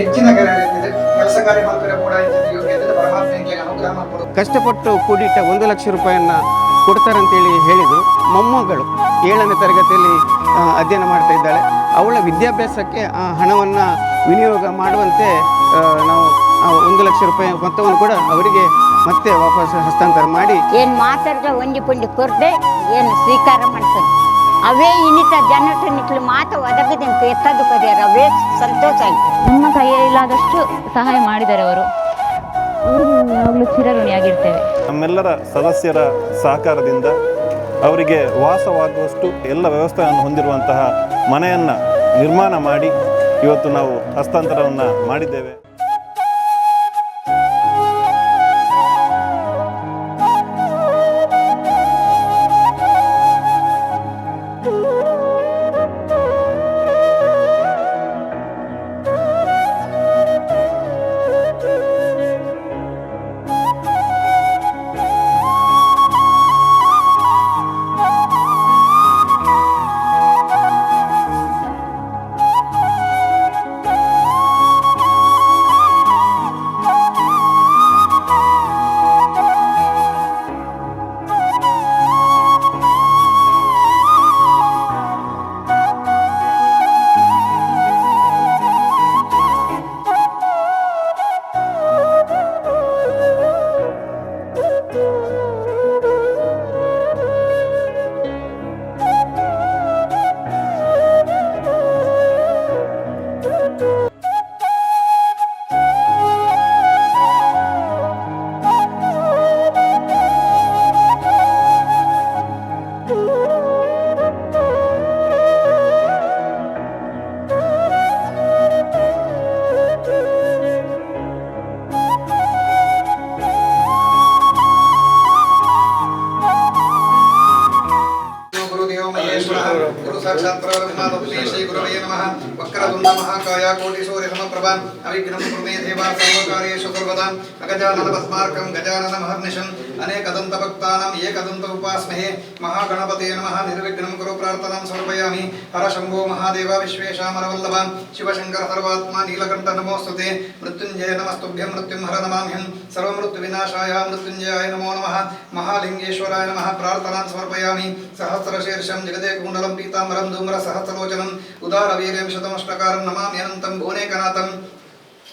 ಹೆಚ್ಚಿನ ಕೆಲಸ ಕಾರ್ಯ ಮಾಡ್ತಾರೆ ಕೂಡ ಅನುಗ್ರಹ ಮಾಡ್ಕೊಡು ಕಷ್ಟಪಟ್ಟು ಕೂಡಿಟ್ಟ ಒಂದು ಲಕ್ಷ ರೂಪಾಯಿಯನ್ನು ಕೊಡ್ತಾರಂತೇಳಿ ಹೇಳಿದರು. ಮೊಮ್ಮಗಳು ಏಳನೇ ತರಗತಿಯಲ್ಲಿ ಅಧ್ಯಯನ ಮಾಡ್ತಾ ಇದ್ದಾಳೆ. ಅವಳ ವಿದ್ಯಾಭ್ಯಾಸಕ್ಕೆ ಆ ಹಣವನ್ನು ವಿನಿಯೋಗ ಮಾಡುವಂತೆ ನಾವು ಒಂದು ಲಕ್ಷ ರೂಪಾಯಿ ಮೊತ್ತವನ್ನು ಕೂಡ ಅವರಿಗೆ ಮತ್ತೆ ವಾಪಸ್ ಹಸ್ತಾಂತರ ಮಾಡಿ ಏನು ಮಾತಾಡಿದ್ರೆ ಒಂದು ಪುಂಡಿ ಕೊರದೆ ಏನು ಸ್ವೀಕಾರ ಮಾಡ್ತಾರೆ. ಅವೇ ಇನ್ನಿತ ಜನಟ ನಿಕ್ಲು ಒದಗಿದೆ ಅಂತ ಎತ್ತದು ಕದಿಯಾರ. ಅವೇ ಸಂತೋಷ ಆಯ್ತು. ನಮ್ಮ ಕೈಯಲ್ಲಾದಷ್ಟು ಸಹಾಯ ಮಾಡಿದ್ದಾರೆ ಅವರು. ಯಾವಾಗಲೂ ಚಿರಋಣಿಯಾಗಿರ್ತೇವೆ. ನಮ್ಮೆಲ್ಲರ ಸದಸ್ಯರ ಸಹಕಾರದಿಂದ ಅವರಿಗೆ ವಾಸವಾಗುವಷ್ಟು ಎಲ್ಲ ವ್ಯವಸ್ಥೆಯನ್ನು ಹೊಂದಿರುವಂತಹ ಮನೆಯನ್ನು ನಿರ್ಮಾಣ ಮಾಡಿ ಇವತ್ತು ನಾವು ಹಸ್ತಾಂತರವನ್ನು ಮಾಡಿದ್ದೇವೆ. भक्तानाम् एकदन्त उपास्महे महागणपते नमः। निर्विघ्नं कुरु प्रार्थनां समर्पयामि। हर शंभो महादेव विश्वेशामरवल्लभ शिवशङ्कर सर्वात्मा नीलकण्ठ नमोऽस्तु ते। मृत्युञ्जय नमस्तुभ्यं मृत्युं हर नमाम्यं सर्वमृत्युविनाशाय मृत्युञ्जयाय नमो नमः। महालिङ्गेश्वराय नमः। प्रार्थनां समर्पयामि। सहस्रशीर्षं जगदे कुण्डलं पीताम्बरं धूम्रसहस्रलोचनम्। उदारवीर्यं शतमष्टकारं नमाम्यनन्तं भुवनेकनाथं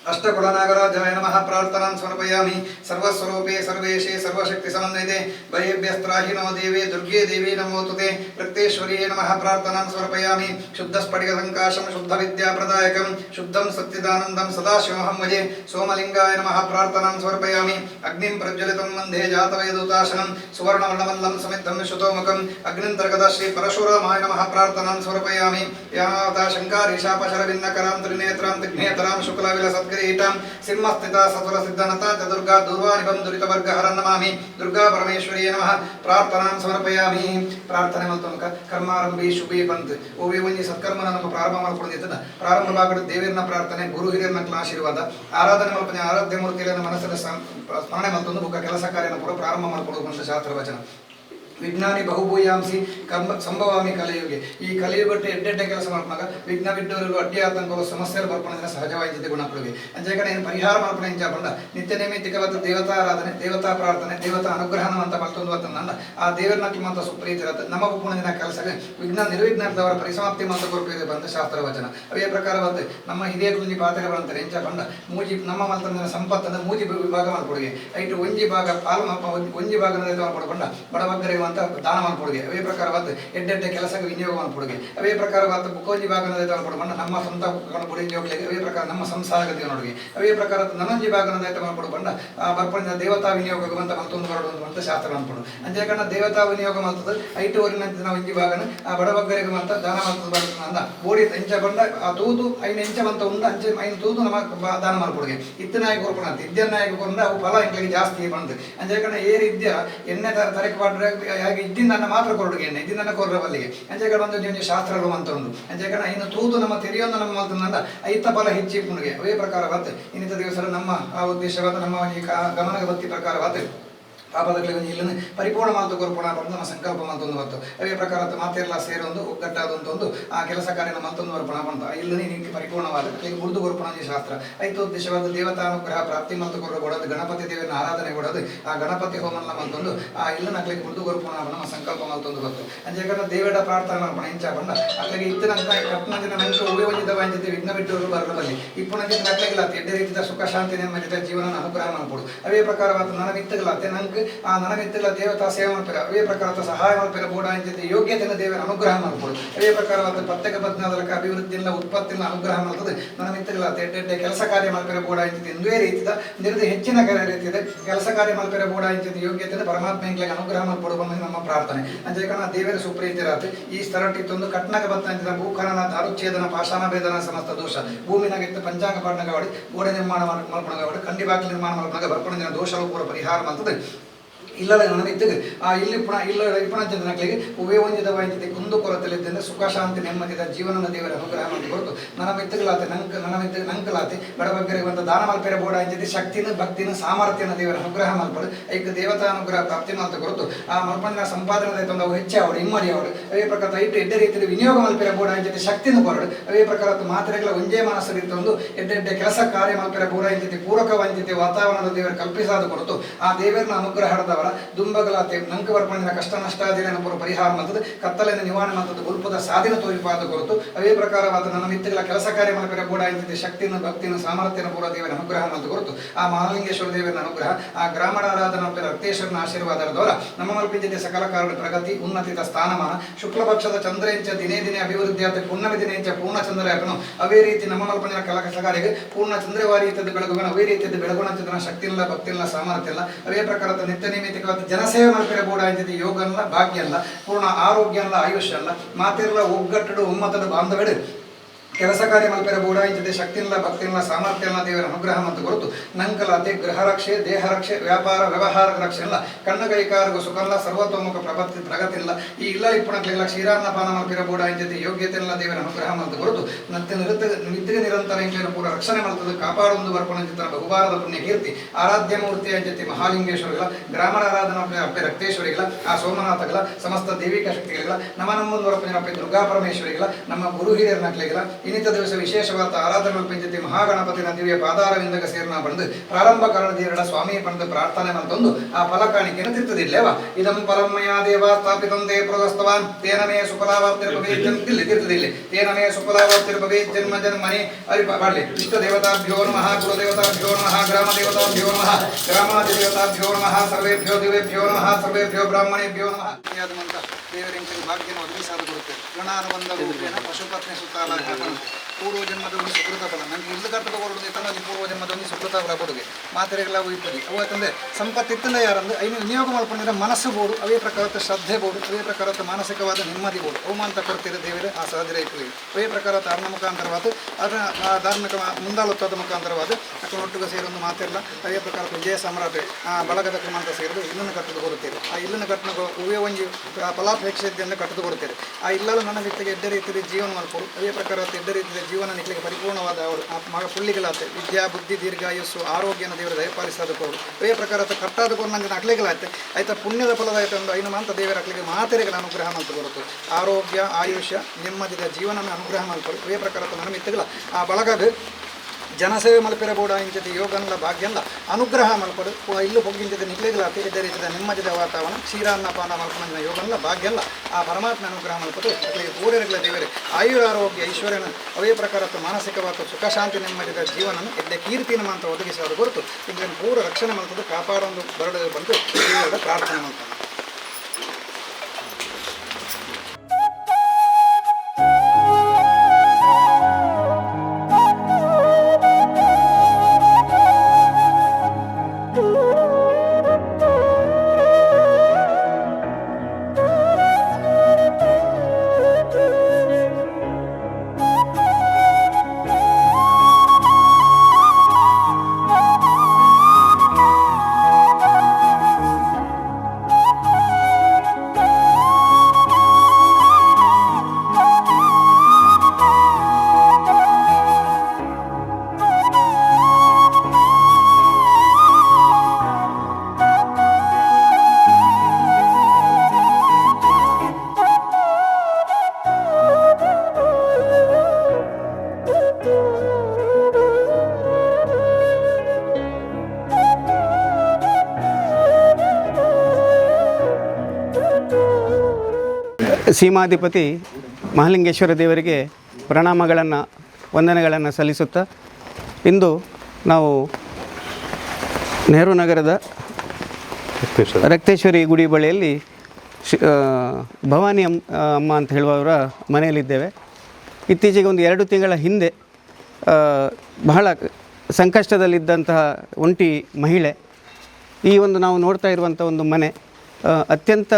అష్టకులనాగరాధ్యమయ నమ ప్రార్థనాం సమర్పయామి సర్వస్వరూపే సర్వేషే సర్వశక్తి సమన్వితే భయేభ్యస్త్రాహినో దేవే దుర్గే దేవే నమోతుతే ప్రత్యేశ్వర్యే నమ ప్రార్థనాం సమర్పయామి శుద్ధ స్ఫటిక సంకాశం శుద్ధ విద్యాప్రదాయకం శుద్ధం సత్యదానందం సదాశివహం వజే సోమలింగాయ నమ ప్రార్థనాం సమర్పయామి అగ్నిం ప్రజ్వలితం వందే జాతవేదూతాశనం సువర్ణవర్ణమల్లం సమిద్ధం శుతోముఖం అగ్నింతర్గత శ్రీ పరశురామాయ నమ ప్రార్థనాం సమర్పయామి యావతా శంకారీషాపశరవిన్నకరాం త్రినేత్రాం తిఘ్నేతరాం శుక్లవిల సద్గ్ర ಸತ್ಕರೀಟಾಂ ಸಿಂಹಸ್ಥಿತ ಸತುರ ಸಿದ್ಧನತ ಚ ದುರ್ಗಾ ದುರ್ವಾನಿಭಂ ದುರಿತವರ್ಗ ಹರ ನಮಾಮಿ ದುರ್ಗಾ ಪರಮೇಶ್ವರಿಯ ನಮಃ ಪ್ರಾರ್ಥನಾಂ ಸಮರ್ಪಯಾಮಿ ಪ್ರಾರ್ಥನೆ ಮತ್ತು ಕರ್ಮಾರಂಭಿ ಶುಭಿ ಬಂತ್ ಓವಿ ಒಂಜಿ ಸತ್ಕರ್ಮನ ನಮ್ಮ ಪ್ರಾರಂಭ ಮಾಡ್ಕೊಂಡಿದ್ದದ ಪ್ರಾರಂಭ ಭಾಗದ ದೇವರನ್ನ ಪ್ರಾರ್ಥನೆ ಗುರು ಹಿರಿಯರನ್ನ ಆಶೀರ್ವಾದ ಆರಾಧನೆ ಮಲ್ಪನೆ ಆರಾಧ್ಯ ಮೂರ್ತಿಗಳನ್ನು ಮನಸ್ಸಿನ ಸಂ- ಸ್ಮರಣೆ ಮತ್ತೊಂದು ಬುಕ್ಕ ಕೆಲಸ ಕಾರ್ಯನ ಕೂಡ ಪ್ರಾರಂಭ ಮಾಡಿಕೊಡುವಂಥ ಶಾಸ್ತ್ರ ವಚನ ವಿಜ್ಞಾನಿ ಬಹುಭೂಯಾಂಸಿ ಕರ್ಮ ಸಂಭವಾಮಿ ಕಲಿಯುಗೆ. ಈ ಕಲಿಯುಗಟ್ಟು ಎಡ್ಡೆಡ್ಡೆ ಕೆಲಸ ಮಾಡ್ಕೊಂಡಾಗ ವಿಘ್ನ ಬಿಟ್ಟವರಿಗೂ ಅಡ್ಡಿ ಆತಂಕವು ಸಮಸ್ಯೆಗಳು ಬರ್ಪಣಿದ್ರೆ ಸಹಜವಾಯಿತು ಗುಣಗಳಿಗೆ ಅಂಚೆ ಕಡೆ ಏನು ಪರಿಹಾರ ಮಾಡ್ಕೊಂಡು ಇಂಚ ಬಂದ. ನಿತ್ಯ ನೈಮಿತ್ತಿಕವಾದ ದೇವತಾ ಆರಾಧನೆ, ದೇವತಾ ಪ್ರಾರ್ಥನೆ, ದೇವತಾ ಅನುಗ್ರಹನ ಅಂತ ಮತ್ತೊಂದು ಹೊತ್ತಂದ ಆ ದೇವರನ್ನ ಕಿಮ್ಮಂತ ಸುಪ್ರೀತಿ ಇರತ್ತೆ ನಮ್ಮ ಪುಣ್ಯ ದಿನ ಕೆಲಸಕ್ಕೆ ವಿಘ್ನ ನಿರ್ವಿಘ್ನದವರ ಪರಿಸಮಾಪ್ತಿ ಮಾತ ಕೊರಪಿದೆ ಬಂದ ಶಾಸ್ತ್ರ ವಚನ. ಅವೇ ಪ್ರಕಾರವಾದ ನಮ್ಮ ಹಿರಿಯ ಕುಂಜಿ ಪಾತ್ರೆ ಬಂತಾರೆ ಎಂಚ ಬಂದ. ಮೂಜಿ ನಮ್ಮ ಮತ್ತೊಂದಿನ ಸಂಪತ್ತನ್ನು ಮೂಜಿ ವಿಭಾಗ ಮಾಡ್ಕೊಡುಗೆ ಐಟು ಒಂಜಿ ಭಾಗ ಪಾಲ್ ಒಂಜಿ- ಭಾಗ ಮಾಡ್ಕೊಂಡ ಬಡಬಗ್ಗರಿಗೆ ಅಂತ ದಾನ ಕೊಡುಗೆ ಅವೇ ಪ್ರಕಾರವಾದ ಎಂಟೆಂಟೆ ಕೆಲಸಕ್ಕೆ ವಿನಿಯೋಗವನ್ನು ಕೊಡುಗೆ ಅವೇ ಪ್ರಕಾರವಾದ ಬುಕ್ಕೊಂಜಿ ಭಾಗದ ಮಾಡ್ಕೊಂಡು ನಮ್ಮ ಸ್ವಂತ ಕೊಡುಗೆ ಅವೇ ಪ್ರಕಾರ ನಮ್ಮ ಸಂಸಾರಗತಿಗೆ ನೋಡುಗೆ. ಅವೇ ಪ್ರಕಾರ ನನಂಜಿ ಮಾಡ್ಕೊಂಡು. ಆ ಬರ್ಪಣಿನ ದೇವತಾ ವಿನಿಯೋಗ ಅಂತ ಮತ್ತೊಂದು ಹೊರಡು ಅಂತ ಶಾಸ್ತ್ರ ಕೊಡು ಅಂಚೆ ಕಣ್ಣ, ದೇವತಾ ವಿನಿಯೋಗ ಮಾತದ ಐಟು ಊರಿನಂತೆ ನಾವು ಇಂಜಿ ಭಾಗನ, ಆ, ಬಡಬಗ್ಗರಿಗೆ ಅಂತ ದಾನ ಮಾಡ್ತದ ಅಂದ. ಓಡಿ ಎಂಚ ಬಂದ, ಆ ತೂದು ಐನ ಎಂಚ ಮಂತ ಉಂಡ, ಅಂಚೆ ಐನ ತೂದು ನಮ್ಮ ದಾನ ಮಾಡ್ಕೊಡುಗೆ. ಇತ್ತನಾಯ ಕೊರ್ಪಣ ಅಂತ. ಇದ್ಯನಾಯ ಕೊಂಡ ಅವು ಫಲ ಇಂಗ್ಲಿಗೆ ಜಾಸ್ತಿ ಬಂದು. ಅಂಚೆ ಕಣ್ಣ ಏರ್ ಇದ್ಯ ಎಣ್ಣೆ ತರ ತರಕ್ಕೆ ಮಾಡ್ರೆ ಹಾಗೆ ಇದ್ದಿಂದ ಮಾತ್ರ ಕೊರಡುಗೆ ಎಣ್ಣೆ ಇದ್ದಿಂದ ಕೊರ್ರ ಬಲ್ಲಿಗೆ ಅಂಚೆ ಕಡೆ ಒಂದು ಒಂಜಿ ಶಾಸ್ತ್ರಗಳು ಅಂತ ಉಂಟು ಕಡೆ ಇನ್ನು ತೂತು ನಮ್ಮ ತೆರೆಯೊಂದು ನಮ್ಮ ಮಾತನ್ನ ಐತ ಫಲ ಹೆಚ್ಚಿ ಪುಣ್ಗೆ. ಅವೇ ಪ್ರಕಾರವಾದ ಇನ್ನಿತ ದಿವಸ ನಮ್ಮ ಆ ಉದ್ದೇಶವಾದ ನಮ್ಮ ಈ ಭಕ್ತಿ ಪ್ರಕಾರವಾದ ಪಾಪದಗಳಿಗೆ ಇಲ್ಲನ್ನು ಪರಿಪೂರ್ಣ ಮಾತು ಗುರುಪೂರ್ಣ ಬಂದು ನಮ್ಮ ಸಂಕಲ್ಪ ಮಂತೊಂದು ಬಂತು ಅವೇ ಪ್ರಕಾರ ಮಾತೆಲ್ಲ ಸೇರೊಂದು ಒಗ್ಗಟ್ಟಾದಂತ ಒಂದು ಆ ಕೆಲಸ ಕಾರ್ಯನ ಮಂತೊಂದು ಅರ್ಪಣ ಬಂತು ಇಲ್ಲನೇ ನಿಮಗೆ ಪರಿಪೂರ್ಣವಾದ ಉರ್ದು ಕೊರ್ಪಣ ಶಾಸ್ತ್ರ. ಐದು ಉದ್ದೇಶವಾದ ದೇವತಾನುಗ್ರಹ ಪ್ರಾಪ್ತಿ ಮತ್ತು ಕೊಡೋದು, ಗಣಪತಿ ದೇವನ ಆರಾಧನೆ ಕೊಡೋದು, ಆ ಗಣಪತಿ ಹೋಮನ ಮಂತೊಂದು ಆ ಇಲ್ಲಿ ನಕ್ಲಿಗೆ ಉರ್ದು ಕೊರ್ಪಣ ನಮ್ಮ ಸಂಕಲ್ಪ ಮಂತೊಂದು ಬಂತು ಅಂಜೇಕರ ದೇವಡ ಪ್ರಾರ್ಥನೆ ಅರ್ಪಣ ಇಂಚ ಬಂದ ಅಲ್ಲಿಗೆ ಇತ್ತಿನ ಕಟ್ನ ದಿನ ನಂಗೆ ಉಪಯೋಗಿಸಿದ ವಾಂಚಿತೆ ವಿಘ್ನ ಬಿಟ್ಟು ಬರಲು ಬಲ್ಲಿ ಇಪ್ಪುನ ದಿನ ನಕ್ಲಿಗಿಲ್ಲ ಎಡ್ಡೆ ರೀತಿಯ ಸುಖ ಶಾಂತಿ ನೆಮ್ಮದಿ ಜೀವನ ಅನುಗ್ರಹ ಮಾಡ್ಕೊಡು ಅವೇ ಪ್ರಕಾರವಾದ ನನ್ನ ಮಿತ್ತಗಳತ್ತೆ ನಂಗೆ ಆ ನನಗಿಂತೆಲ್ಲ ದೇವತಾ ಸೇವೆ ಮಾಡ್ತಾರೆ. ಅವೇ ಪ್ರಕಾರದ ಸಹಾಯ ಮಾಡ್ತಾರೆ. ಬೋಡ ಯೋಗ್ಯತೆಯನ್ನು ದೇವರ ಅನುಗ್ರಹ ಮಾಡ್ಬೋದು ಅವೇ ಪ್ರಕಾರವಾದ ಪ್ರತ್ಯೇಕ ಬದ್ನಾದಲಕ ಅಭಿವೃದ್ಧಿ ಇಲ್ಲ ಉತ್ಪತ್ತಿನ ಅನುಗ್ರಹ ಮಾಡ್ತದೆ. ನನಗಿಂತೆಲ್ಲ ದೊಡ್ಡ ಕೆಲಸ ಕಾರ್ಯ ಮಾಡ್ತಾರೆ ಅಂಚಿತೆ ಇಂದೇ ರೀತಿಯ ನಿರ್ದ ಹೆಚ್ಚಿನ ಕಾರ್ಯ ರೀತಿಯಿದೆ ಕೆಲಸ ಕಾರ್ಯ ಮಾಡ್ತಾರೆ ಬೋಡ ಅಂಚಿತೆ ಯೋಗ್ಯತೆ ಪರಮಾತ್ಮ ಇಂಗ್ಲಿಗೆ ಅನುಗ್ರಹ ಮಾಡ್ಕೊಡು ಬಂದು ನಮ್ಮ ಪ್ರಾರ್ಥನೆ. ಅಂಜೇಕನ ದೇವರ ಸುಪ್ರೀತಿರಾತ್ ಈ ಸ್ಥಳಟ್ಟಿತ್ತೊಂದು ಒಂದು ಬತ್ತ ಭೂಖನನ ದಾರುಚ್ಛೇದನ, ಪಾಷಾಣ ಭೇದನ ಸಮಸ್ತ ದೋಷ. ಭೂಮಿನಾಗಿತ್ತು ಪಂಚಾಂಗ ಪಾಠನಗಾವಡಿ, ಗೋಡೆ ನಿರ್ಮಾಣ ಮಾಡ್ಕೊಂಡಾಗಡಿ ಕಂಡಿ ನಿರ್ಮಾಣ ಮಾಡ್ಕೊಂಡಾಗ ಬರ್ಕೊಂಡಿನ ದೋಷಗಳು ಕೂಡ ಪರಿಹಾರ ಮಾಡ್ತದೆ. ಇಲ್ಲದ ಆ, ಇಲ್ಲಿ ಪುಣ ಇಲ್ಲ ಒಂದಿದ ವಾಯಿತಿದೆ ಕುಂದು ಕೊರತಲಿದ್ದಿಂದ ಸುಖ ಶಾಂತಿ ನೆಮ್ಮದಿದ ಜೀವನನ ದೇವರ ಅನುಗ್ರಹ ಮಾಡಿ ಹೊರತು ನನ್ನ ಮಿತ್ತಗಳಾತೆ, ನಂಕ, ನನ್ನ ಮಿತ್ತ, ನಂಕಲಾತೆ ಬಡಬಗ್ಗರಿಗೆ ಒಂದು ದಾನ ಮಲ್ಪೆರ ಬೋಡ ಅಂಜಿದೆ ಶಕ್ತಿನ, ಭಕ್ತಿನ, ಸಾಮರ್ಥ್ಯನ ದೇವರ ಅನುಗ್ರಹ ಮಾಡ್ಬೋದು ಐಕ ದೇವತಾ ಅನುಗ್ರಹ ಪ್ರಾಪ್ತಿ ಮಾಡ್ತಾ ಕೊರತು ಆ ಮಲ್ಪಂದಿನ ಸಂಪಾದನೆ ತಂದ ಹೆಚ್ಚೆ ಅವಳು ಇಮ್ಮಡಿ ಅವಳು. ಅವೇ ಪ್ರಕಾರ ಇಟ್ಟು ಎಡ್ಡೆ ರೀತಿಯಲ್ಲಿ ವಿನಿಯೋಗ ಮಲ್ಪೆರ ಬೋಡ ಅಂಜಿದೆ ಶಕ್ತಿನ ಕೊರಡು. ಅವೇ ಪ್ರಕಾರ ಮಾತ್ರೆಗಳ ಒಂಜೇ ಮನಸ್ಸು ಒಂದು ಎಡ್ಡೆ ಎಡ್ಡೆ ಕೆಲಸ ಕಾರ್ಯ ಮಲ್ಪೆರ ಬೋಡ ಪೂರಕ ವಂಚಿತೆ ವಾತಾವರಣದ ದೇವರು ಕಲ್ಪಿಸಾದ ಕೊರತು ಆ ದೇವರನ್ನ ಅನುಗ್ರಹ ಹಡದವರ ದುಂಬಗಲಾತೆ ನಂಕ ಬರ್ಪಣಿನ ಕಷ್ಟ ನಷ್ಟ ಪೂರ ಪರಿಹಾರ ಮಾಡ್ತದೆ. ಕತ್ತಲೆಯನ್ನು ನಿವಾರಣೆ ಮಾಡ್ತದೆ. ಗುಲ್ಪದ ಸಾಧನ ತೋರಿಪಾದ ಕೊರತು ಅವೇ ಪ್ರಕಾರವಾದ ನನ್ನ ಮಿತ್ತಗಳ ಕೆಲಸ ಕಾರ್ಯ ಮಾಡಬೇಕ ಕೂಡ ಇಂತಿದೆ ಶಕ್ತಿಯನ್ನು, ಭಕ್ತಿಯನ್ನು ಸಾಮರ್ಥ್ಯನ ಪೂರ ದೇವರ ಅನುಗ್ರಹ ಅಂತ ಕೊರತು ಆ ಮಹಾಲಿಂಗೇಶ್ವರ ದೇವರ ಅನುಗ್ರಹ, ಆ ಗ್ರಾಮಣ ಆರಾಧನಾ ರಕ್ತೇಶ್ವರನ ಆಶೀರ್ವಾದದವರ ನಮ್ಮ ಮಲ್ಪಿಂಜತೆ ಸಕಲ ಕಾರಣ ಪ್ರಗತಿ, ಉನ್ನತಿತ ಸ್ಥಾನಮಾನ. ಶುಕ್ಲ ಪಕ್ಷದ ಚಂದ್ರೆಂಚ ದಿನೇ ದಿನೇ ಅಭಿವೃದ್ಧಿ ಆದ ಪುಣ್ಯಮ ದಿನೇಂಚ ಪೂರ್ಣ ಚಂದ್ರ ಯಾಕನು ಅವೇ ರೀತಿ ನಮ್ಮ ಮಲ್ಪನಿನ ಕಲ ಕೆಲಸಗಾರಿಗೆ ಪೂರ್ಣ ಚಂದ್ರವಾರಿ ಇದ್ದದ್ದು ಬೆಳಗುವನ ಅವೇ ರೀತಿಯದ್ದು ಬೆಳಗುಣ ಶಕ್ತಿ ಇಲ್ಲ ಭಕ್ತಿ ಇಲ್ಲ ಸಾಮರ್ಥ್ಯ ಇಲ್ಲ ಅವೇ ಪ್ರಕಾರದ ನಿತ್ಯ ನಿಮಿತ್ತವಾದ ಜನಸೇವೆ ಮಾಡ್ತಾರೆ ಬೋಡ ಅಂತಿದೆ ಯೋಗ ಅಲ್ಲ ಭಾಗ್ಯ ಅಲ್ಲ ಪೂರ್ಣ ಆರೋಗ್ಯ ಅಲ್ಲ ಆಯುಷ್ಯ ಅಲ್ಲ ಮಾತಿರಲ್ಲ ಒಗ್ಗಟ್ಟಡು ಒಮ್ಮತದ ಬಾಂಧವೆಡು ಕೆಲಸ ಕಾರ್ಯ ಮಲ್ಪೆರ ಬೂಡಾಯಿಂಚದೆ ಶಕ್ತಿ ಇಲ್ಲ ಭಕ್ತಿ ಇಲ್ಲ ದೇವರ ಅನುಗ್ರಹ ಮತ್ತು ಗುರುತು. ನಂಕಲಾತೆ ಗೃಹ ರಕ್ಷೆ ದೇಹ ರಕ್ಷೆ ವ್ಯಾಪಾರ ವ್ಯವಹಾರ ರಕ್ಷೆ ಇಲ್ಲ. ಕಣ್ಣ ಕೈಕಾರಗೂ ಸುಖ ಇಲ್ಲ ಸರ್ವತೋಮುಖ ಪ್ರಗತಿ ಪ್ರಗತಿ ಇಲ್ಲ ಈ ಇಲ್ಲ ಇಪ್ಪಣಕ್ಲೆಲ್ಲ ಕ್ಷೀರಾನ್ನ ಪಾನ ಮಲ್ಪಿರ ಬೂಡಾಯಿಂಚದೆ ಯೋಗ್ಯತೆ ಇಲ್ಲ ದೇವರ ಅನುಗ್ರಹ ಮತ್ತು ಗುರುತು. ನಂತೆ ನಿರುತ್ತ ನಿದ್ರೆಗೆ ನಿರಂತರ ಇಂಜಿನ ಪೂರ ರಕ್ಷಣೆ ಮಾಡುತ್ತದೆ ಕಾಪಾಡೊಂದು ಬರ್ಪಣ ಚಿತ್ರ ಬಹುಭಾರದ ಪುಣ್ಯ ಕೀರ್ತಿ ಆರಾಧ್ಯ ಮೂರ್ತಿ ಅಂಜತಿ ಮಹಾಲಿಂಗೇಶ್ವರಿಗಳ ಗ್ರಾಮರ ಆರಾಧನಾ ಅಪ್ಪೆ ರಕ್ತೇಶ್ವರಿಗಳ ಆ ಸೋಮನಾಥಗಳ ಸಮಸ್ತ ದೈವಿಕ ಶಕ್ತಿಗಳಿಗಳ ನಮ್ಮ ನಮ್ಮೊಂದು ದುರ್ಗಾ ಪರಮೇಶ್ವರಿಗಳ ನಮ್ಮ ಗುರು ಹಿರಿಯರ ನಕ್ಲಿಗಳ ಇನ್ನಿತ ದಿವಸ ವಿಶೇಷವಾದ ಆರಾಧನೆ ಪಂಚತಿ ಮಹಾಗಣಪತಿನ ದಿವ್ಯ ಪಾದಾರವಿಂದಕ ಸೇರ್ನ ಬಂದು ಪ್ರಾರಂಭ ಕಾರಣದೀರಡ ಸ್ವಾಮಿ ಪಡೆದು ಪ್ರಾರ್ಥನೆ ಮಂತೊಂದು ಆ ಫಲಕಾಣಿಕೆಯನ್ನು ತಿರ್ತದಿಲ್ಲೇವ ಇದಂ ಪರಮಯ ದೇವ ಸ್ಥಾಪಿತಂ ದೇ ಪ್ರೋದಸ್ತವಾನ್ ತೇನ ಮೇ ಸುಫಲಾವಾಪ್ತಿರ್ಭವೇ ಇಲ್ಲಿ ತಿರ್ತದಿಲ್ಲ ತೇನ ಮೇ ಸುಫಲಾವಾಪ್ತಿರ್ಭವೇ ಜನ್ಮ ಜನ್ಮನೆ ಅರಿ ಮಾಡಲಿ ಇಷ್ಟ ದೇವತಾಭ್ಯೋ ನಮಃ ಕುಲ ದೇವತಾಭ್ಯೋ ನಮಃ ಗ್ರಾಮ ದೇವತಾಭ್ಯೋ ನಮಃ ಗ್ರಾಮಾದಿ ದೇವತಾಭ್ಯೋ ನಮಃ, ಸರ್ವೇಭ್ಯೋ ದಿವೇಭ್ಯೋ ನಮಃ, ಸರ್ವೇಭ್ಯೋ ಬ್ರಾಹ್ಮಣೇಭ್ಯೋ ನಮಃ. ದೇವರಿಂಚಲು ಭಾಗ್ಯನ ಒದಗಿಸಾದ ಕೊಡುತ್ತೇವೆ ಋಣಾನುಬಂಧ ರೂಪೇಣ ಪಶುಪತ್ನಿ ಸುತ್ತಾಲ ಪೂರ್ವಜನ್ಮದ ಒಂದು ಸುಕೃತ ಫಲ. ನನಗೆ ಇಲ್ಲಿ ಕರ್ತವ್ಯ ಕೊಡುವುದು ಪೂರ್ವ ಪೂರ್ವಜನ್ಮದ ಒಂದು ಸುಕೃತ ಫಲ ಕೊಡುಗೆ. ಮಾತ್ರೆಗಳ ಇರ್ತದೆ ಅವು ಸಂಪತ್ತು ಇತ್ತಂದ್ರೆ ಯಾರಂದ್ರೆ ಐನು ವಿನಿಯೋಗ ಮಾಡ್ಕೊಂಡಿದ್ರೆ ಮನಸ್ಸು ಬೋಡು ಅವೇ ಪ್ರಕಾರದ ಶ್ರದ್ಧೆ ಬೋಡು ಅವೇ ಪ್ರಕಾರದ ಮಾನಸಿಕವಾದ ನೆಮ್ಮದಿ ಬೋಡು ಅವಮಾನ ಕೊಡ್ತಿರೋ ದೇವರೇ, ಆ ಸಾಧನೆ ಇರ್ತದೆ ಅವೇ ಪ್ರಕಾರ ಧಾರ್ಮ ಮುಖಾಂತರವಾದ ಅದರ ಧಾರ್ಮಿಕ ಮುಂದಾಳುತ್ವದ ಮುಖಾಂತರವಾದ ಅಕ್ಕ ಒಟ್ಟಿಗೆ ಸೇರೊಂದು ಮಾತೆಲ್ಲ, ಅವೇ ಪ್ರಕಾರದ ವಿಜಯ ಸಾಮ್ರಾಟ, ಆ ಬಳಗದ ಕ್ರಮಾಂತ ಸೇರಿದು ಇಲ್ಲನ್ನು ಕಟ್ಟದು ಕೊಡುತ್ತೀರಿ ಆ ಇಲ್ಲನ್ನು ಕಟ್ಟಲು ಉವೇ ಒಂದು ಫಲಾಪೇಕ್ಷೆಯನ್ನು ಕಟ್ಟದು ಕೊಡುತ್ತೀರಿ ಆ ಇಲ್ಲಲು ನನ್ನ ವ್ಯಕ್ತಿಗೆ ಎಡ್ಡೆ ರೀತಿಯಲ್ಲಿ ಜೀವನ ಮಾಡ್ಕೊಡು, ಅವೇ ಪ್ರಕಾರ ರೀತಿಯ ಜೀವನ ನಿಕ್ಲಿಗೆ ಪರಿಪೂರ್ಣವಾದ ಅವರು. ಆ ಮಗ ಪುಳ್ಳಿಗಳಾತೆ. ವಿದ್ಯಾ, ಬುದ್ಧಿ ದೀರ್ಘಾಯುಸ್ಸು ಆರೋಗ್ಯನ ದೇವರ ದಯಪಾಲಿಸೋದು ಕೊಡು ಅವೇ ಪ್ರಕಾರ ಅಥವಾ ಕೊಡು ನಂಗೆ ಅಕ್ಲಿಗಳಾಯ್ತೆ ಆಯ್ತಾ ಪುಣ್ಯದ ಫಲದಾಯ್ತು ಒಂದು ಐನು ಮಾಂತ ದೇವರ ಅಕ್ಲಿಗೆ ಮಾತೆರೆಗಳ ಅನುಗ್ರಹ ಮಾಡ್ತು ಬರುತ್ತೆ ಆರೋಗ್ಯ, ಆಯುಷ್ಯ, ನೆಮ್ಮದಿದ ಜೀವನ ಅನುಗ್ರಹ ಮಾಡ್ತಾರೆ ಅವೇ ಪ್ರಕಾರ ನನ್ನ ಮಿತ್ತಗಳ ಆ ಬಳಗದ ಜನಸೇವೆ ಮಲ್ಪಿರಬೋಡ ಇಂಚತಿ ಯೋಗನ್ಲ ಭಾಗ್ಯಲ್ಲ, ಅನುಗ್ರಹ ಮಲ್ಪಡು. ಇಲ್ಲೂ ನಿಕ್ಲಿಗಳಾತಿ ಇದೇ ರೀತಿಯ ನೆಮ್ಮದಿದ ವಾತಾವರಣ, ಕ್ಷೀರಾನ್ನಪಾನ ಮಲ್ಪನ ಯೋಗನ್ಲ ಭಾಗ್ಯಲ್ಲ. ಆ ಪರಮಾತ್ಮ ಅನುಗ್ರಹ ಮಲ್ಪಟ್ಟು ಪೂರೈಗಳ ದೇವರೇ ಆಯುರಾರೋಗ್ಯ ಐಶ್ವರ್ಯನ ಅವೇ ಪ್ರಕಾರತ್ತು ಮಾನಸಿಕವಾದ ಸುಖ, ಶಾಂತಿ, ನೆಮ್ಮದಿದ ಜೀವನನ ಎಡ್ಡೆ ಕೀರ್ತಿನ ಅಂತ ಒದಗಿಸೋದು ಹೊರತು ಇದನ್ನು ಪೂರ ರಕ್ಷಣೆ ಮಲ್ಪದು, ಕಾಪಾಡೊಂದು ಬರಡು ಬಂದು ಪ್ರಾರ್ಥನೆ ಮಾಡ್ತಾನೆ ಸೀಮಾಧಿಪತಿ ಮಹಾಲಿಂಗೇಶ್ವರ ದೇವರಿಗೆ ಪ್ರಣಾಮಗಳನ್ನು ವಂದನೆಗಳನ್ನು ಸಲ್ಲಿಸುತ್ತಾ ಇಂದು ನಾವು ನೆಹರು ನಗರದ ರಕ್ತೇಶ್ವರಿ. ಗುಡಿ ಬಳಿಯಲ್ಲಿ ಶಿ ಭವಾನಿ ಅಮ್ ಅಮ್ಮ ಅಂತ ಹೇಳುವವರ ಮನೆಯಲ್ಲಿದ್ದೇವೆ. ಇತ್ತೀಚೆಗೆ ಒಂದು ಎರಡು ತಿಂಗಳ ಹಿಂದೆ ಬಹಳ ಸಂಕಷ್ಟದಲ್ಲಿದ್ದಂತಹ ಒಂಟಿ ಮಹಿಳೆ ಈ ಒಂದು ನಾವು ನೋಡ್ತಾ ಇರುವಂಥ ಒಂದು ಮನೆ ಅತ್ಯಂತ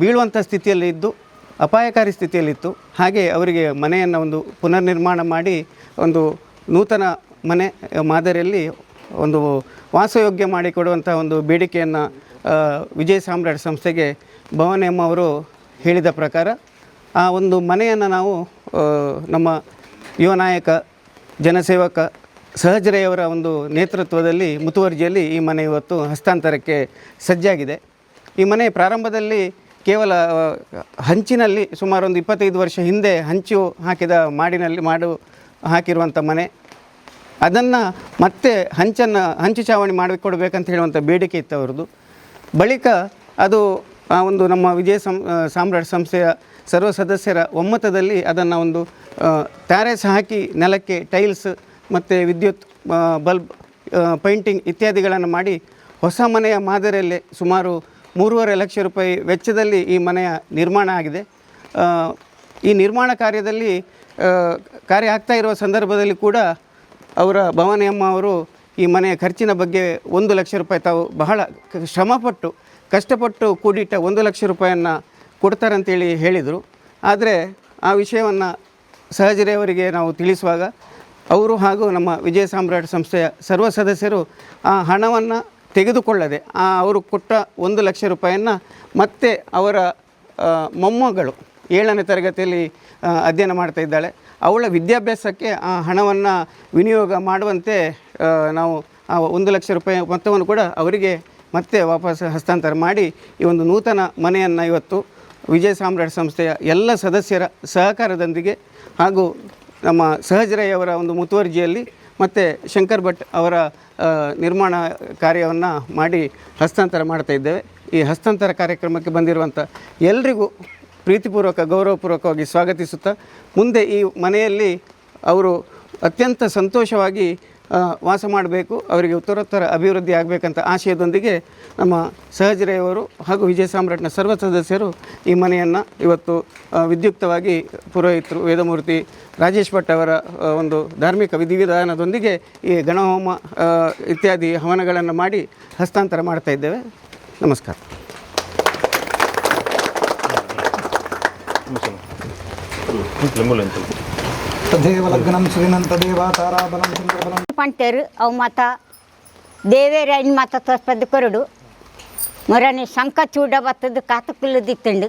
ಬೀಳುವಂಥ ಸ್ಥಿತಿಯಲ್ಲಿ ಇದ್ದು, ಅಪಾಯಕಾರಿ ಸ್ಥಿತಿಯಲ್ಲಿತ್ತು. ಹಾಗೆ ಅವರಿಗೆ ಮನೆಯನ್ನು ಒಂದು ಪುನರ್ನಿರ್ಮಾಣ ಮಾಡಿ, ಒಂದು ನೂತನ ಮನೆ, ಮಾದರಿಯಲ್ಲಿ ಒಂದು ವಾಸಯೋಗ್ಯ ಮಾಡಿಕೊಡುವಂಥ ಒಂದು ಬೇಡಿಕೆಯನ್ನು ವಿಜಯ ಸಾಮ್ರಾಟ್ ಸಂಸ್ಥೆಗೆ ಭವನ್ ಅಮ್ಮ ಅವರು ಹೇಳಿದ ಪ್ರಕಾರ, ಆ ಒಂದು ಮನೆಯನ್ನು ನಾವು ನಮ್ಮ ಯುವ ನಾಯಕ, ಜನಸೇವಕ ಸಹಜರೆಯವರ ಒಂದು ನೇತೃತ್ವದಲ್ಲಿ, ಮುತುವರ್ಜಿಯಲ್ಲಿ ಈ ಮನೆ ಇವತ್ತು ಹಸ್ತಾಂತರಕ್ಕೆ ಸಜ್ಜಾಗಿದೆ. ಈ ಮನೆ ಪ್ರಾರಂಭದಲ್ಲಿ ಕೇವಲ ಹಂಚಿನಲ್ಲಿ ಸುಮಾರು ಒಂದು ಇಪ್ಪತ್ತೈದು ವರ್ಷ ಹಿಂದೆ ಹಂಚು ಹಾಕಿದ ಮಾಡಿನಲ್ಲಿ, ಮಾಡು ಹಾಕಿರುವಂಥ ಮನೆ. ಅದನ್ನು ಮತ್ತೆ ಹಂಚನ್ನು, ಹಂಚು ಚಾವಣಿ ಮಾಡಿಕೊಡ್ಬೇಕಂತ ಹೇಳುವಂಥ ಬೇಡಿಕೆ ಇತ್ತು ಅವ್ರದ್ದು ಬಳಿಕ ಅದು, ಆ ಒಂದು ನಮ್ಮ ವಿಜಯ ಸಂ ಸಾಮ್ರಾಟ್ ಸಂಸ್ಥೆಯ ಸರ್ವ ಸದಸ್ಯರ ಒಮ್ಮತದಲ್ಲಿ ಅದನ್ನು ಒಂದು ಟ್ಯಾರೆಸ್ ಹಾಕಿ ನೆಲಕ್ಕೆ ಟೈಲ್ಸ್ ಮತ್ತು ವಿದ್ಯುತ್ ಬಲ್ಬ್ ಪೈಂಟಿಂಗ್ ಇತ್ಯಾದಿಗಳನ್ನು ಮಾಡಿ ಹೊಸ ಮನೆಯ ಮಾದರಿಯಲ್ಲೇ ಸುಮಾರು ಮೂರುವರೆ ಲಕ್ಷ ರೂಪಾಯಿ ವೆಚ್ಚದಲ್ಲಿ ಈ ಮನೆಯ ನಿರ್ಮಾಣ ಆಗಿದೆ. ಈ ನಿರ್ಮಾಣ ಕಾರ್ಯದಲ್ಲಿ ಕಾರ್ಯ ಆಗ್ತಾ ಇರುವ ಸಂದರ್ಭದಲ್ಲಿ ಕೂಡ ಅವರ ಭವಾನಿಯಮ್ಮ ಅವರು ಈ ಮನೆಯ ಖರ್ಚಿನ ಬಗ್ಗೆ ಒಂದು ಲಕ್ಷ ರೂಪಾಯಿ ತಾವು ಬಹಳ ಶ್ರಮಪಟ್ಟು, ಕಷ್ಟಪಟ್ಟು ಕೂಡಿಟ್ಟ ಒಂದು ಲಕ್ಷ ರೂಪಾಯಿಯನ್ನು ಕೊಡ್ತಾರಂತೇಳಿ ಹೇಳಿದರು. ಆದರೆ ಆ ವಿಷಯವನ್ನು ಸಹಜರೆಯವರಿಗೆ ನಾವು ತಿಳಿಸುವಾಗ, ಅವರು ಹಾಗೂ ನಮ್ಮ ವಿಜಯ ಸಾಮ್ರಾಟ್ ಸಂಸ್ಥೆಯ ಸರ್ವ ಸದಸ್ಯರು ಆ ಹಣವನ್ನು ತೆಗೆದುಕೊಳ್ಳದೆ ಅವರು ಕೊಟ್ಟ ಒಂದು ಲಕ್ಷ ರೂಪಾಯಿಯನ್ನು ಮತ್ತೆ ಅವರ ಮೊಮ್ಮಗಳು ಏಳನೇ ತರಗತಿಯಲ್ಲಿ ಅಧ್ಯಯನ ಮಾಡ್ತಾ ಇದ್ದಾಳೆ. ಅವಳ ವಿದ್ಯಾಭ್ಯಾಸಕ್ಕೆ ಆ ಹಣವನ್ನು ವಿನಿಯೋಗ ಮಾಡುವಂತೆ ನಾವು, ಆ, ಒಂದು ಲಕ್ಷ ರೂಪಾಯಿ ಮೊತ್ತವನ್ನು ಕೂಡ ಅವರಿಗೆ ಮತ್ತೆ ವಾಪಸ್ ಹಸ್ತಾಂತರ ಮಾಡಿ, ಈ ಒಂದು ನೂತನ ಮನೆಯನ್ನು ಇವತ್ತು ವಿಜಯ ಸಾಮ್ರಾಟ್ ಸಂಸ್ಥೆಯ ಎಲ್ಲ ಸದಸ್ಯರ ಸಹಕಾರದೊಂದಿಗೆ ಹಾಗೂ ನಮ್ಮ ಸಹಜರಯ್ಯವರ ಒಂದು ಮುತುವರ್ಜಿಯಲ್ಲಿ ಮತ್ತು ಶಂಕರ್ ಭಟ್ ಅವರ ನಿರ್ಮಾಣ ಕಾರ್ಯವನ್ನು ಮಾಡಿ ಹಸ್ತಾಂತರ ಮಾಡ್ತಾ ಇದ್ದೇವೆ. ಈ ಹಸ್ತಾಂತರ ಕಾರ್ಯಕ್ರಮಕ್ಕೆ ಬಂದಿರುವಂಥ ಎಲ್ರಿಗೂ ಪ್ರೀತಿಪೂರ್ವಕ, ಗೌರವಪೂರ್ವಕವಾಗಿ ಸ್ವಾಗತಿಸುತ್ತಾ, ಮುಂದೆ ಈ ಮನೆಯಲ್ಲಿ ಅವರು ಅತ್ಯಂತ ಸಂತೋಷವಾಗಿ ವಾಸ ಮಾಡಬೇಕು ಅವರಿಗೆ ಉತ್ತರೋತ್ತರ ಅಭಿವೃದ್ಧಿ ಆಗಬೇಕಂತ ಆಶಯದೊಂದಿಗೆ ನಮ್ಮ ಸಹಜರೆಯವರು ಹಾಗೂ ವಿಜಯ ಸಾಮ್ರಾಟ್ನ ಸರ್ವ ಸದಸ್ಯರು ಈ ಮನೆಯನ್ನು ಇವತ್ತು ವಿದ್ಯುಕ್ತವಾಗಿ ಪುರೋಹಿತರು ವೇದಮೂರ್ತಿ ರಾಜೇಶ್ ಭಟ್ ಅವರ ಒಂದು ಧಾರ್ಮಿಕ ವಿಧಿವಿಧಾನದೊಂದಿಗೆ ಈ ಗಣಹೋಮ ಇತ್ಯಾದಿ ಹವನಗಳನ್ನು ಮಾಡಿ ಹಸ್ತಾಂತರ ಮಾಡ್ತಾ ಇದ್ದೇವೆ ನಮಸ್ಕಾರ ತದೇವ పంటారు అవు మాత దేవేరి అయిన మాత తోస్పది కొరుడు మొరని శంఖ చూడ బత్తదు కాతకులు దిత్తండు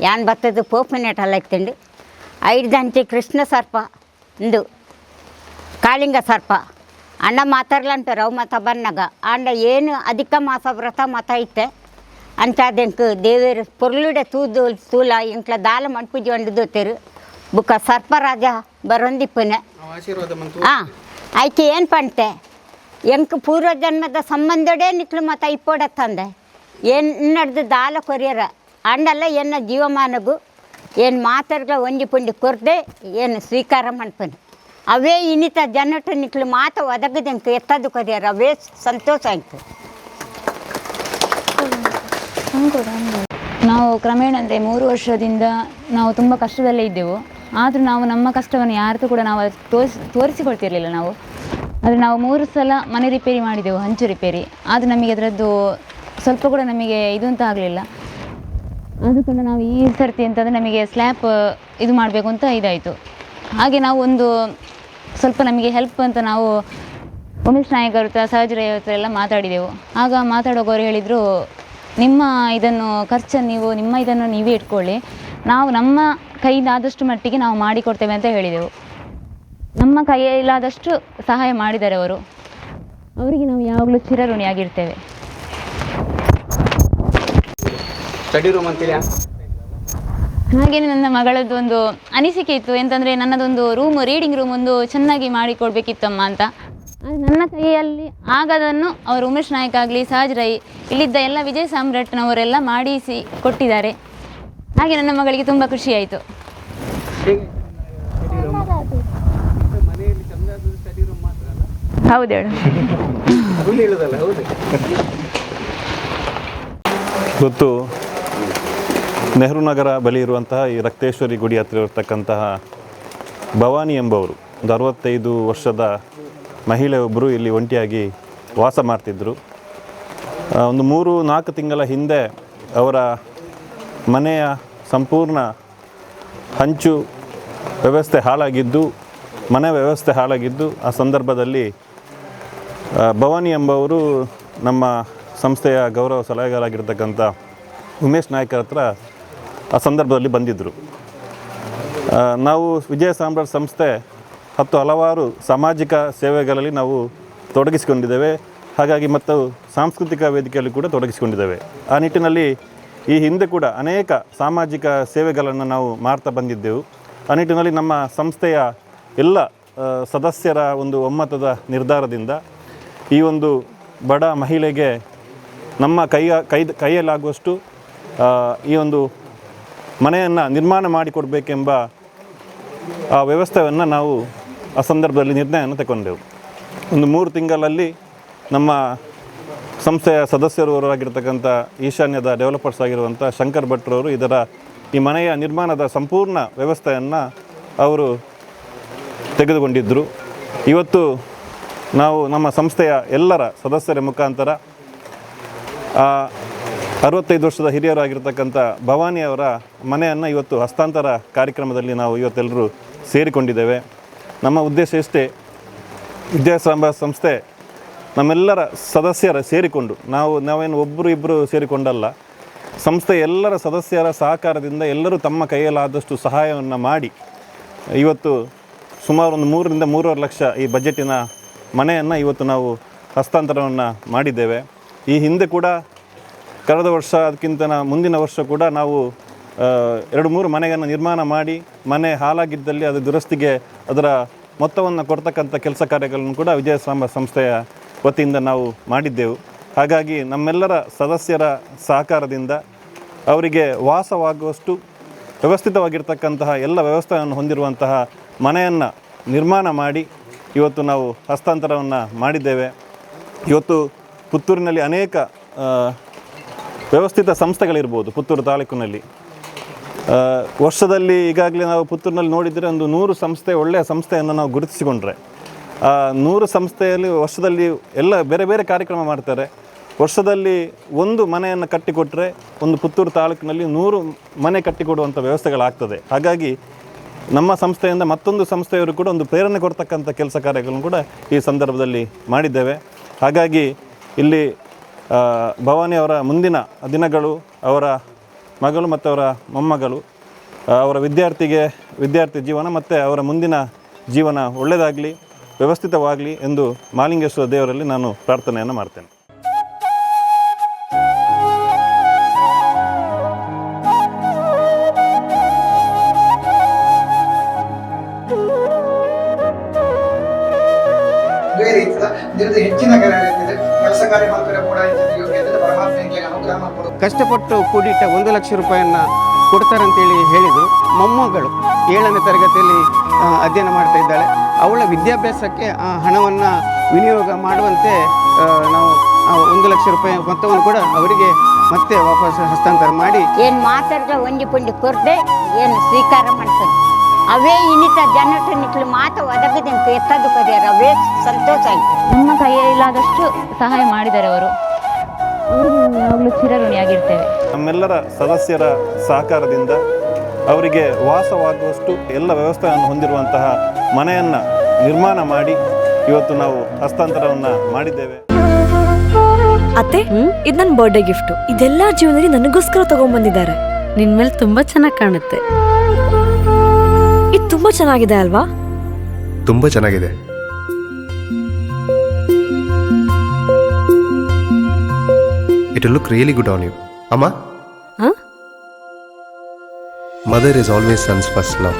యాన్ బత్తదు పోపినట్ అల్లెత్తండు ఐదు దంచి కృష్ణ సర్ప ఇందు ಕಾಳಿಂಗ ಸರ್ಪ ಅಣ್ಣ ಮಾತಾಡ್ಲಂಟಾರ ಅವು ಮತ ಬನ್ನಗ ಅಂಡ ಏನು ಅಧಿಕ ಮಾಸ ವ್ರತ ಮತ ಐತೆ ಅಂತ ಅದಕ್ಕೆ ದೇವೇರು ಪೊರ್ಲುಡೆ ತೂದು ತೂಲ ಇಂಕ್ಲ ದಾಲ ಮಣ್ಪುಜಿ ಒಂದು ದೋತೇರು ಬುಕ್ಕ ಸರ್ಪರಾಜ ಬರೊಂದಿಪ್ಪನೆ ಹಾಂ ಆಯ್ತು ಆಯ್ಕೆ ಏನು ಪಂಟೆ ಎಂಕ್ ಪೂರ್ವ ಜನ್ಮದ ಸಂಬಂಧಡೇ ನಿಕ್ಲು ಇಪ್ಪೋಡ ತಂದೆ ಏನು ನಡೆದು ದಾಲ ಕೊರಿಯರ ಅಂಡಲ್ಲ ಏನ ಜೀವಮಾನಗು ಏನು ಮಾತಾಡ್ಲ ಒಂಜಿ ಪುಂಡಿ ಕೊರ್ದೆ ಏನು ಸ್ವೀಕಾರ ಮಾಡ್ಪನೆ ಅವೇ ಇನಿತ ಜನಟ ನಿಕ್ಲು ಮಾತ ಒದಗದಂಕ ಎತ್ತದು ಕೊರಿಯರ ಅವೇ ಸಂತೋಷ ಆಯ್ತು ನಾವು ಕ್ರಮೇಣ ಅಂದರೆ ಮೂರು ವರ್ಷದಿಂದ ನಾವು ತುಂಬ ಕಷ್ಟದಲ್ಲೇ ಇದ್ದೆವು ಆದರೂ ನಾವು ನಮ್ಮ ಕಷ್ಟವನ್ನು ಯಾರ್ದು ಕೂಡ ನಾವು ತೋರಿಸಿ, ತೋರಿಸಿಕೊಳ್ತಿರ್ಲಿಲ್ಲ ನಾವು. ಆದರೆ ನಾವು ಮೂರು ಸಲ ಮನೆ ರಿಪೇರಿ ಮಾಡಿದೆವು, ಹಂಚು ರಿಪೇರಿ. ಆದರೂ ನಮಗೆ ಅದರದ್ದು ಸ್ವಲ್ಪ ಕೂಡ ನಮಗೆ ಇದು ಅಂತ ಆಗಲಿಲ್ಲ. ಅದು ಕೂಡ ನಾವು ಈ ಸರ್ತಿ ಅಂತಂದರೆ ನಮಗೆ ಸ್ಲ್ಯಾಪ್ ಇದು ಮಾಡಬೇಕು ಅಂತ ಇದಾಯಿತು. ಹಾಗೆ ನಾವು ಒಂದು ಸ್ವಲ್ಪ ನಮಗೆ ಹೆಲ್ಪ್ ಅಂತ ನಾವು ಉಮೇಶ್ ನಾಯಕರ ಹತ್ರ ಸಹಜರಯ್ಯ ಹತ್ರ ಎಲ್ಲ ಮಾತಾಡಿದೆವು. ಆಗ ಮಾತಾಡೋಗೋರು ಹೇಳಿದರು, ನಿಮ್ಮ ಇದನ್ನು ಖರ್ಚನ್ನು ನೀವು, ನಿಮ್ಮ ಇದನ್ನು ನೀವೇ ಇಟ್ಕೊಳ್ಳಿ. ನಾವು ನಮ್ಮ ಕೈಲಾದಷ್ಟು ಮಟ್ಟಿಗೆ ನಾವು ಮಾಡಿಕೊಡ್ತೇವೆ ಅಂತ ಹೇಳಿದೆವು. ನಮ್ಮ ಕೈಯಲ್ಲಾದಷ್ಟು ಸಹಾಯ ಮಾಡಿದ್ದಾರೆ ಅವರು. ಅವರಿಗೆ ನಾವು ಯಾವಾಗಲೂ ಚಿರಋಣಿಯಾಗಿರ್ತೇವೆ. ಸ್ಟಡಿ ರೂಮ್ ಹಾಗೆಯೇ ನನ್ನ ಮಗಳದ್ದು ಒಂದು ಅನಿಸಿಕೆ ಇತ್ತು. ಎಂತಂದ್ರೆ ನನ್ನದೊಂದು ರೂಮ್ ರೀಡಿಂಗ್ ರೂಮ್ ಒಂದು ಚೆನ್ನಾಗಿ ಮಾಡಿಕೊಡ್ಬೇಕಿತ್ತಮ್ಮ ಅಂತ. ನನ್ನ ಕೈಯಲ್ಲಿ ಆಗದನ್ನು ಅವರು ಉಮೇಶ್ ನಾಯಕ್ ಆಗಲಿ ಸಹಜ್ ರೈ ಇಲ್ಲಿದ್ದ ಎಲ್ಲ ವಿಜಯ್ ಸಾಮ್ರಾಟ್ನವರೆಲ್ಲ ಮಾಡಿಸಿ ಕೊಟ್ಟಿದ್ದಾರೆ. ಹಾಗೆ ನನ್ನ ಮಗಳಿಗೆ ತುಂಬ ಖುಷಿ ಆಯಿತು. ಹೌದು ಇವತ್ತು ನೆಹರು ನಗರ ಬಳಿ ಇರುವಂತಹ ಈ ರಕ್ತೇಶ್ವರಿ ಗುಡಿ ಹತ್ತಿರ ಇರತಕ್ಕಂತಹ ಭವಾನಿ ಎಂಬವರು, ಒಂದು ಅರವತ್ತೈದು ವರ್ಷದ ಮಹಿಳೆಯೊಬ್ಬರು ಇಲ್ಲಿ ಒಂಟಿಯಾಗಿ ವಾಸ ಮಾಡ್ತಿದ್ದರು ಒಂದು ಮೂರು ನಾಲ್ಕು ತಿಂಗಳ ಹಿಂದೆ ಅವರ ಮನೆಯ ಸಂಪೂರ್ಣ ಹಂಚು ವ್ಯವಸ್ಥೆ ಹಾಳಾಗಿದ್ದು, ಮನೆ ವ್ಯವಸ್ಥೆ ಹಾಳಾಗಿದ್ದು, ಆ ಸಂದರ್ಭದಲ್ಲಿ ಭವಾನಿ ಎಂಬವರು ನಮ್ಮ ಸಂಸ್ಥೆಯ ಗೌರವ ಸಲಹೆಗಾರಾಗಿರ್ತಕ್ಕಂಥ ಉಮೇಶ್ ನಾಯ್ಕರ ಹತ್ರ ಆ ಸಂದರ್ಭದಲ್ಲಿ ಬಂದಿದ್ದರು ನಾವು ವಿಜಯ ಸಾಮ್ರಾಜ್ಯ ಸಂಸ್ಥೆ ಹತ್ತು ಹಲವಾರು ಸಾಮಾಜಿಕ ಸೇವೆಗಳಲ್ಲಿ ನಾವು ತೊಡಗಿಸಿಕೊಂಡಿದ್ದೇವೆ. ಹಾಗಾಗಿ ಮತ್ತು ಸಾಂಸ್ಕೃತಿಕ ವೇದಿಕೆಯಲ್ಲಿ ಕೂಡ ತೊಡಗಿಸಿಕೊಂಡಿದ್ದೇವೆ. ಆ ನಿಟ್ಟಿನಲ್ಲಿ ಈ ಹಿಂದೆ ಕೂಡ ಅನೇಕ ಸಾಮಾಜಿಕ ಸೇವೆಗಳನ್ನು ನಾವು ಮಾಡ್ತಾ ಬಂದಿದ್ದೆವು. ಆ ನಿಟ್ಟಿನಲ್ಲಿ ನಮ್ಮ ಸಂಸ್ಥೆಯ ಎಲ್ಲ ಸದಸ್ಯರ ಒಂದು ಒಮ್ಮತದ ನಿರ್ಧಾರದಿಂದ ಈ ಒಂದು ಬಡ ಮಹಿಳೆಗೆ ನಮ್ಮ ಕೈಯ, ಕೈ, ಕೈಯಲ್ಲಾಗುವಷ್ಟು ಈ ಒಂದು ಮನೆಯನ್ನು ನಿರ್ಮಾಣ ಮಾಡಿಕೊಡಬೇಕೆಂಬ, ಆ, ವ್ಯವಸ್ಥೆಯನ್ನು ನಾವು ಆ ಸಂದರ್ಭದಲ್ಲಿ ನಿರ್ಣಯವನ್ನು ತಗೊಂಡೆವು ಒಂದು ಮೂರು ತಿಂಗಳಲ್ಲಿ ನಮ್ಮ ಸಂಸ್ಥೆಯ ಸದಸ್ಯರವರಾಗಿರ್ತಕ್ಕಂಥ ಈಶಾನ್ಯದ ಡೆವಲಪರ್ಸ್ ಆಗಿರುವಂಥ ಶಂಕರ್ ಭಟ್ರವರು ಇದರ ಈ ಮನೆಯ ನಿರ್ಮಾಣದ ಸಂಪೂರ್ಣ ವ್ಯವಸ್ಥೆಯನ್ನು ಅವರು ತೆಗೆದುಕೊಂಡಿದ್ದರು ಇವತ್ತು ನಾವು ನಮ್ಮ ಸಂಸ್ಥೆಯ ಎಲ್ಲರ ಸದಸ್ಯರ ಮುಖಾಂತರ ಅರವತ್ತೈದು ವರ್ಷದ ಹಿರಿಯರಾಗಿರ್ತಕ್ಕಂಥ ಭವಾನಿ ಅವರ ಮನೆಯನ್ನು ಇವತ್ತು ಹಸ್ತಾಂತರ ಕಾರ್ಯಕ್ರಮದಲ್ಲಿ ನಾವು ಇವತ್ತೆಲ್ಲರೂ ಸೇರಿಕೊಂಡಿದ್ದೇವೆ. ನಮ್ಮ ಉದ್ದೇಶ ಇಷ್ಟೇ ವಿದ್ಯಾಸಂಭ ಸಂಸ್ಥೆ ನಮ್ಮೆಲ್ಲರ ಸದಸ್ಯರ ಸೇರಿಕೊಂಡು, ನಾವು, ನಾವೇನು ಒಬ್ಬರು ಇಬ್ಬರು ಸೇರಿಕೊಂಡಲ್ಲ, ಸಂಸ್ಥೆ ಎಲ್ಲರ ಸದಸ್ಯರ ಸಹಕಾರದಿಂದ ಎಲ್ಲರೂ ತಮ್ಮ ಕೈಯಲ್ಲಾದಷ್ಟು ಸಹಾಯವನ್ನು ಮಾಡಿ, ಇವತ್ತು ಸುಮಾರು ಒಂದು ಮೂರರಿಂದ ಮೂರುವರೆ ಲಕ್ಷ ಈ ಬಜೆಟಿನ ಮನೆಯನ್ನು ಇವತ್ತು ನಾವು ಹಸ್ತಾಂತರವನ್ನು ಮಾಡಿದ್ದೇವೆ. ಈ ಹಿಂದೆ ಕೂಡ, ಕಳೆದ ವರ್ಷ, ಅದಕ್ಕಿಂತ ಮುಂದಿನ ವರ್ಷ ಕೂಡ ನಾವು ಎರಡು ಮೂರು ಮನೆಗಳನ್ನು ನಿರ್ಮಾಣ ಮಾಡಿ, ಮನೆ ಹಾಳಾಗಿದ್ದಲ್ಲಿ ಅದು ದುರಸ್ತಿಗೆ ಅದರ ಮೊತ್ತವನ್ನು ಕೊಡ್ತಕ್ಕಂಥ ಕೆಲಸ ಕಾರ್ಯಗಳನ್ನು ಕೂಡ ವಿಜಯಸ್ವಾಮ ಸಂಸ್ಥೆಯ ವತಿಯಿಂದ ನಾವು ಮಾಡಿದ್ದೆವು. ಹಾಗಾಗಿ ನಮ್ಮೆಲ್ಲರ ಸದಸ್ಯರ ಸಹಕಾರದಿಂದ ಅವರಿಗೆ ವಾಸವಾಗುವಷ್ಟು ವ್ಯವಸ್ಥಿತವಾಗಿರ್ತಕ್ಕಂತಹ ಎಲ್ಲ ವ್ಯವಸ್ಥೆಯನ್ನು ಹೊಂದಿರುವಂತಹ ಮನೆಯನ್ನು ನಿರ್ಮಾಣ ಮಾಡಿ ಇವತ್ತು ನಾವು ಹಸ್ತಾಂತರವನ್ನು ಮಾಡಿದ್ದೇವೆ. ಇವತ್ತು ಪುತ್ತೂರಿನಲ್ಲಿ ಅನೇಕ ವ್ಯವಸ್ಥಿತ ಸಂಸ್ಥೆಗಳಿರ್ಬೋದು ಪುತ್ತೂರು ತಾಲೂಕಿನಲ್ಲಿ. ವರ್ಷದಲ್ಲಿ ಈಗಾಗಲೇ ನಾವು ಪುತ್ತೂರಿನಲ್ಲಿ ನೋಡಿದರೆ ಒಂದು ನೂರು ಸಂಸ್ಥೆ ಒಳ್ಳೆಯ ಸಂಸ್ಥೆಯನ್ನು ನಾವು ಗುರುತಿಸಿಕೊಂಡ್ರೆ. ನೂರು ಸಂಸ್ಥೆಯಲ್ಲಿ ವರ್ಷದಲ್ಲಿ ಎಲ್ಲ ಬೇರೆ ಬೇರೆ ಕಾರ್ಯಕ್ರಮ ಮಾಡ್ತಾರೆ. ವರ್ಷದಲ್ಲಿ ಒಂದು ಮನೆಯನ್ನು ಕಟ್ಟಿಕೊಟ್ಟರೆ ಒಂದು ಪುತ್ತೂರು ತಾಲೂಕಿನಲ್ಲಿ ನೂರು ಮನೆ ಕಟ್ಟಿಕೊಡುವಂಥ ವ್ಯವಸ್ಥೆಗಳಾಗ್ತದೆ. ಹಾಗಾಗಿ ನಮ್ಮ ಸಂಸ್ಥೆಯಿಂದ ಮತ್ತೊಂದು ಸಂಸ್ಥೆಯವರು ಕೂಡ ಒಂದು ಪ್ರೇರಣೆ ಕೊಡ್ತಕ್ಕಂಥ ಕೆಲಸ ಕಾರ್ಯಗಳನ್ನು ಕೂಡ ಈ ಸಂದರ್ಭದಲ್ಲಿ ಮಾಡಿದ್ದೇವೆ. ಹಾಗಾಗಿ ಇಲ್ಲಿ ಭವಾನಿ ಅವರ ಮುಂದಿನ ದಿನಗಳು, ಅವರ ಮಗಳು ಮತ್ತು ಅವರ ಮೊಮ್ಮಗಳು ಅವರ ವಿದ್ಯಾರ್ಥಿಗೆ, ವಿದ್ಯಾರ್ಥಿ ಜೀವನ ಮತ್ತು ಅವರ ಮುಂದಿನ ಜೀವನ ಒಳ್ಳೆಯದಾಗಲಿ. ವ್ಯವಸ್ಥಿತವಾಗಲಿ ಎಂದು ಮಾಲಿಂಗೇಶ್ವರ ದೇವರಲ್ಲಿ ನಾನು ಪ್ರಾರ್ಥನೆಯನ್ನು ಮಾಡ್ತೇನೆ. ಹೆಚ್ಚಿನ ಕೆಲಸ ಕೂಡ ಅನುಗ್ರಹ ಕಷ್ಟಪಟ್ಟು ಕೂಡಿಟ್ಟ ಒಂದು ಲಕ್ಷ ರೂಪಾಯಿಯನ್ನು ಕೊಡ್ತಾರಂತೇಳಿ ಹೇಳಿದರು ಮೊಮ್ಮಗಳು ಏಳನೇ ತರಗತಿಯಲ್ಲಿ ಅಧ್ಯಯನ ಮಾಡ್ತಾ ಇದ್ದಾಳೆ. ಅವಳ ವಿದ್ಯಾಭ್ಯಾಸಕ್ಕೆ ಆ ಹಣವನ್ನು ವಿನಿಯೋಗ ಮಾಡುವಂತೆ ನಾವು ಒಂದು ಲಕ್ಷ ರೂಪಾಯಿ ಮೊತ್ತವನ್ನು ಕೂಡ ಅವರಿಗೆ ಮತ್ತೆ ವಾಪಸ್ ಹಸ್ತಾಂತರ ಮಾಡಿ. ಏನು ಮಾತಾಡಿದ್ರೆ ಒಂದು ಪುಂಡಿ ಕೊರದೆ ಏನು ಸ್ವೀಕಾರ ಮಾಡ್ತಾರೆ ಅವೇ ಇನ್ನಿತ ಜನತೆ ನಿಕ್ಲು ಮಾತು ಒದಗದಿಂತ ಎತ್ತದು ಕದಿಯಾರ. ಅವೇ ಸಂತೋಷ ಆಯಿತು. ನಮ್ಮ ಕೈಯಲ್ಲಾದಷ್ಟು ಸಹಾಯ ಮಾಡಿದ್ದಾರೆ ಅವರು. ಯಾವಾಗಲೂ ಚಿರಋಣಿಯಾಗಿರ್ತೇವೆ. ನಮ್ಮೆಲ್ಲರ ಸದಸ್ಯರ ಸಹಕಾರದಿಂದ ಅವರಿಗೆ ವಾಸವಾಗುವಷ್ಟು ಎಲ್ಲ ವ್ಯವಸ್ಥೆಯನ್ನು ಹೊಂದಿರುವಂತಹ ಮನೆಯನ್ನು ನಿರ್ಮಾಣ ಮಾಡಿ ಇವತ್ತು ನಾವು ಹಸ್ತಾಂತರವನ್ನು ಮಾಡಿದ್ದೇವೆ. ಅತ್ತೆ ಇದು ನನ್ನ ಬರ್ಡೇ ಗಿಫ್ಟ್ ಇದೆಲ್ಲ ಜೀವನದಲ್ಲಿ ನನಗೋಸ್ಕರ ತಗೊಂಡ್ಬಂದಿದ್ದಾರೆ ನಿನ್ ಮೇಲೆ ತುಂಬಾ ಚೆನ್ನಾಗಿ ಕಾಣುತ್ತೆ. ಇದು ತುಂಬಾ ಚೆನ್ನಾಗಿದೆ ಅಲ್ವಾ? ತುಂಬ ಚೆನ್ನಾಗಿದೆ. It look really good on you ಅಮ್ಮ? ಹ? Mother is always sons first love